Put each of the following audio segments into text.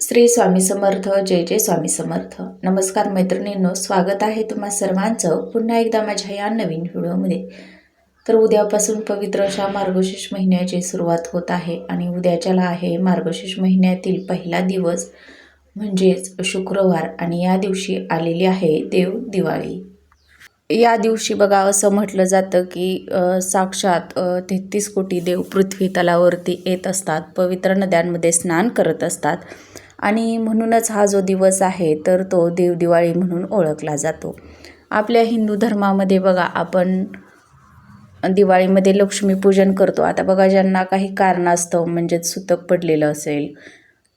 श्री स्वामी समर्थ जय जय स्वामी समर्थ. नमस्कार मैत्रिणींनो स्वागत आहे तुम्हा सर्वांचं पुन्हा एकदा माझ्या या नवीन व्हिडिओमध्ये. तर उद्यापासून पवित्र अशा मार्गशीर्ष महिन्याची सुरुवात होत आहे आणि उद्याच्याला आहे मार्गशीर्ष महिन्यातील पहिला दिवस म्हणजेच शुक्रवार आणि या दिवशी आलेली आहे देव दिवाळी. या दिवशी बघा असं म्हटलं जातं की साक्षात तेहतीस कोटी देव पृथ्वी तलावरती येत असतात पवित्र नद्यांमध्ये स्नान करत असतात. आणि म्हणूनच हा जो दिवस आहे तर तो देवदिवाळी म्हणून ओळखला जातो. आपल्या हिंदू धर्मामध्ये बघा आपण दिवाळीमध्ये लक्ष्मीपूजन करतो. आता बघा ज्यांना काही कारणास्तव म्हणजेच सुतक पडलेलं असेल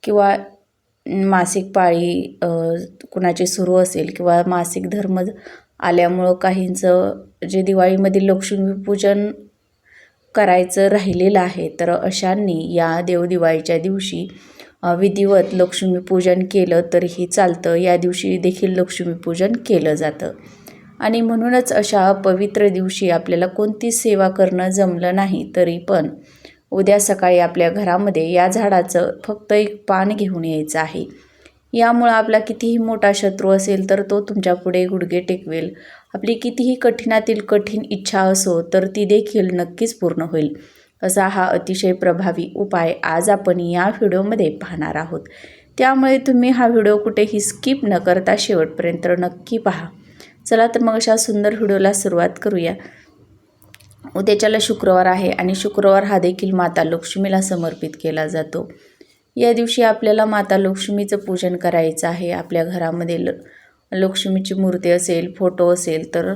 किंवा मासिक पाळी कुणाची सुरू असेल किंवा मासिक धर्म आल्यामुळं काहींचं जे दिवाळीमध्ये लक्ष्मीपूजन करायचं राहिलेलं आहे तर अशांनी या देवदिवाळीच्या दिवशी विधिवत लक्ष्मीपूजन केलं तरीही चालतं. या दिवशी देखील लक्ष्मीपूजन केलं जातं. आणि म्हणूनच अशा पवित्र दिवशी आपल्याला कोणती सेवा करणं जमलं नाही तरी पण उद्या सकाळी आपल्या घरामध्ये या झाडाचं फक्त एक पान घेऊन यायचं आहे. यामुळं आपला कितीही मोठा शत्रू असेल तर तो तुमच्यापुढे गुडघे टेकवेल. आपली कितीही कठीणातील कठीण इच्छा असो तर ती देखील नक्कीच पूर्ण होईल. असा हा अतिशय प्रभावी उपाय आज आपण या व्हिडिओमध्ये पाहणार आहोत. त्यामुळे तुम्ही हा व्हिडिओ कुठेही स्किप न करता शेवटपर्यंत नक्की पहा. चला तर मग अशा सुंदर व्हिडिओला सुरुवात करूया. उद्याच्याला शुक्रवार आहे आणि शुक्रवार हा देखील माता लक्ष्मीला समर्पित केला जातो. या दिवशी आपल्याला माता लक्ष्मीचं पूजन करायचं आहे. आपल्या घरामध्ये ल लक्ष्मीची मूर्ती असेल फोटो असेल तर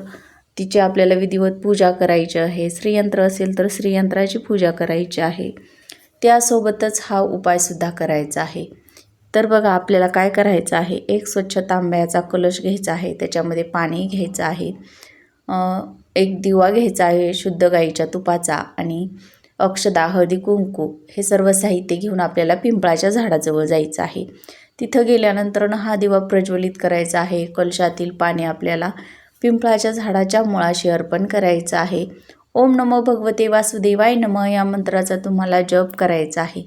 तिची आपल्याला विधिवत पूजा करायची आहे. श्रीयंत्र असेल तर श्रीयंत्राची पूजा करायची आहे. त्यासोबतच हा उपायसुद्धा करायचा आहे. तर बघा आपल्याला काय करायचं आहे? एक स्वच्छ तांब्याचा कलश घ्यायचा आहे. त्याच्यामध्ये पाणी घ्यायचं आहे. एक दिवा घ्यायचा आहे शुद्ध गाईच्या तुपाचा आणि अक्षदा हळदी कुंकू हे सर्व साहित्य घेऊन आपल्याला पिंपळाच्या झाडाजवळ जायचं आहे. तिथं गेल्यानंतर हा दिवा प्रज्वलित करायचा आहे. कलशातील पाणी आपल्याला पिंपळाच्या झाडाच्या मुळाशी अर्पण करायचं आहे. ओम नमो भगवते वासुदेवाय नम या मंत्राचा तुम्हाला जप करायचा आहे.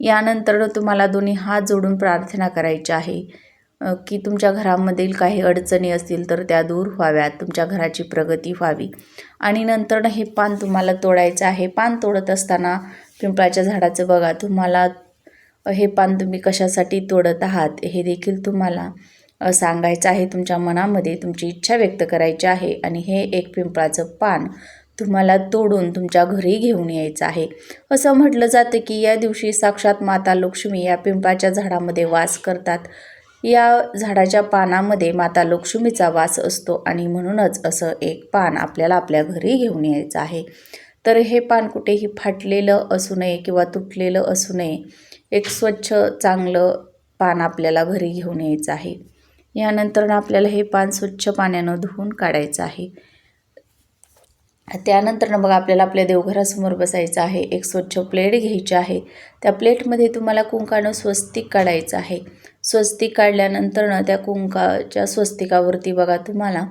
यानंतर तुम्हाला दोन्ही हात जोडून प्रार्थना करायची आहे. की तुमच्या घरामधील काही अडचणी असतील तर त्या दूर व्हाव्यात तुमच्या घराची प्रगती व्हावी. आणि नंतर हे पान तुम्हाला तोडायचं आहे. पान तोडत असताना पिंपळाच्या झाडाचं बघा तुम्हाला हे पान तुम्ही कशासाठी तोडत आहात हे देखील तुम्हाला सांगायचं आहे तुमच्या मनामध्ये तुमची इच्छा व्यक्त करायची आहे आणि हे एक पिंपळाचं पान तुम्हाला तोडून तुमच्या घरी घेऊन यायचं आहे. असं म्हटलं जातं की या दिवशी साक्षात माता लक्ष्मी या पिंपळाच्या झाडामध्ये वास करतात. या झाडाच्या पानामध्ये माता लक्ष्मीचा वास असतो आणि म्हणूनच असं एक पान आपल्याला आपल्या घरी घेऊन यायचं आहे. तर हे पान कुठेही फाटलेलं असू नये किंवा तुटलेलं असू नये एक स्वच्छ चांगलं पान आपल्याला घरी घेऊन यायचं आहे. यानंतर आपल्याला हे पान स्वच्छ पाण्यानं धुवून काढायचं आहे. त्यानंतर बघा आपल्याला आपल्या देवघरासमोर बसायचं आहे. एक स्वच्छ प्लेट घ्यायची आहे. त्या प्लेटमध्ये तुम्हाला कुंकानं स्वस्तिक काढायचं आहे. स्वस्तिक काढल्यानंतर ना त्या कुंकाच्या स्वस्तिकावरती बघा तुम्हाला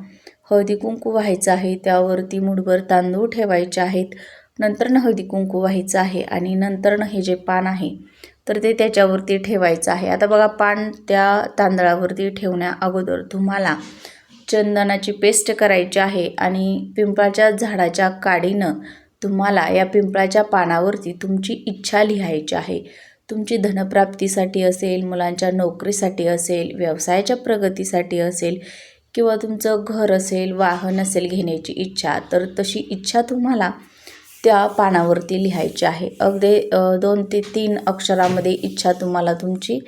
हळदी कुंकू व्हायचं आहे. त्यावरती मुठभर तांदूळ ठेवायचे आहेत. नंतरनं हळदी कुंकू व्हायचं आहे. आणि नंतरनं हे जे पान आहे तर ते त्याच्यावरती ठेवायचं आहे. आता बघा पान त्या तांदळावरती ठेवण्या अगोदर तुम्हाला चंदनाची पेस्ट करायची आहे आणि पिंपळाच्या झाडाच्या काडीनं तुम्हाला या पिंपळाच्या पानावरती तुमची इच्छा लिहायची आहे. तुमची धनप्राप्तीसाठी असेल मुलांच्या नोकरीसाठी असेल व्यवसायाच्या प्रगतीसाठी असेल किंवा तुमचं घर असेल वाहन असेल घेण्याची इच्छा तर तशी इच्छा तुम्हाला त्या पानावरती लिहायचे आहे. अगदी दोन ते तीन अक्षरामध्ये इच्छा तुम्हाला तुमची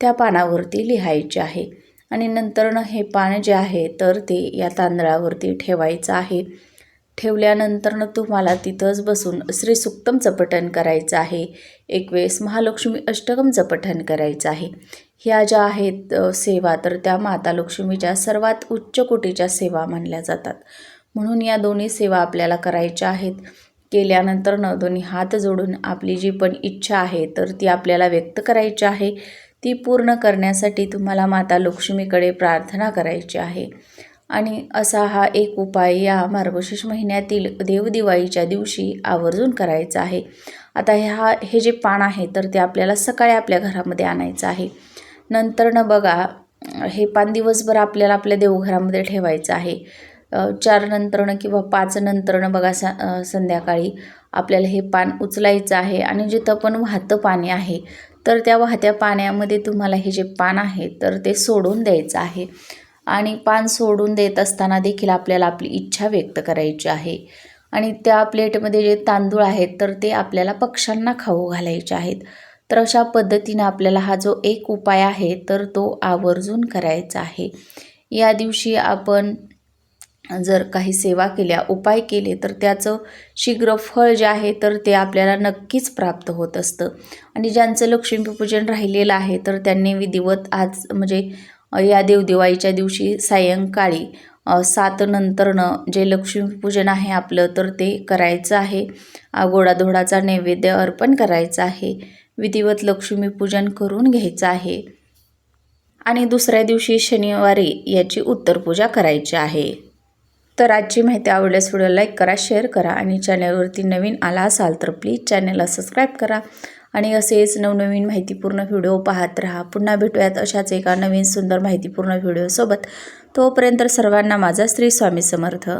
त्या पानावरती लिहायची आहे. आणि नंतरनं हे पान जे आहे तर ते या तांदळावरती ठेवायचं आहे. ठेवल्यानंतरनं तुम्हाला तिथंच बसून श्री सुक्तमचं पठण करायचं आहे. एक वेळेस महालक्ष्मी अष्टकमचं पठण करायचं आहे. ह्या ज्या आहेत सेवा तर त्या माता लक्ष्मीच्या सर्वात उच्च कोटीच्या सेवा मानल्या जातात. म्हणून या दोन्ही सेवा आपल्याला करायच्या आहेत. केल्यानंतर न दोन्ही हात जोडून आपली जी पण इच्छा आहे तर ती आपल्याला व्यक्त करायची आहे. ती पूर्ण करण्यासाठी तुम्हाला माता लक्ष्मीकडे प्रार्थना करायची आहे. आणि असा हा एक उपाय या मार्गशीर्ष महिन्यातील देवदिवाळीच्या दिवशी आवर्जून करायचा आहे. आता ह्या हे जे पान आहे तर ते आपल्याला सकाळी आपल्या घरामध्ये आणायचं आहे. नंतर न बघा हे पान दिवसभर आपल्याला आपल्या देवघरामध्ये ठेवायचं आहे. चार नंतरनं किंवा पाच नंतरनं बघा स संध्याकाळी आपल्याला हे पान उचलायचं आहे आणि जिथं पण वाहतं पाणी आहे तर त्या वाहत्या पाण्यामध्ये तुम्हाला हे जे पान आहे तर ते सोडून द्यायचं आहे. आणि पान सोडून देत असताना देखील आपल्याला आपली इच्छा व्यक्त करायची आहे. आणि त्या प्लेटमध्ये जे तांदूळ आहेत तर ते आपल्याला पक्ष्यांना खाऊ घालायचे आहेत. तर अशा पद्धतीनं आपल्याला हा जो एक उपाय आहे तर तो आवर्जून करायचा आहे. या दिवशी आपण जर काही सेवा केल्या उपाय केले तर त्याचं शीघ्र फळ जे आहे तर ते आपल्याला नक्कीच प्राप्त होत असतं. आणि ज्यांचं लक्ष्मीपूजन राहिलेलं आहे तर त्यांनी विधिवत आज म्हणजे या देवदिवाळीच्या दिवशी सायंकाळी सात नंतरनं जे लक्ष्मीपूजन आहे आपलं तर ते करायचं आहे. गोडाधोडाचा नैवेद्य अर्पण करायचं आहे. विधिवत लक्ष्मीपूजन करून घ्यायचं आहे. आणि दुसऱ्या दिवशी शनिवारी याची उत्तरपूजा करायची आहे. तर आजची माहिती आवडल्यास व्हिडिओ लाईक करा शेअर करा आणि चॅनलवरती नवीन आला असाल तर प्लीज चॅनलला सबस्क्राईब करा. आणि असेच नवनवीन माहितीपूर्ण व्हिडिओ पाहत राहा. पुन्हा भेटूयात अशाच एका नवीन सुंदर माहितीपूर्ण व्हिडिओसोबत. तोपर्यंत सर्वांना माझा श्री स्वामी समर्थ.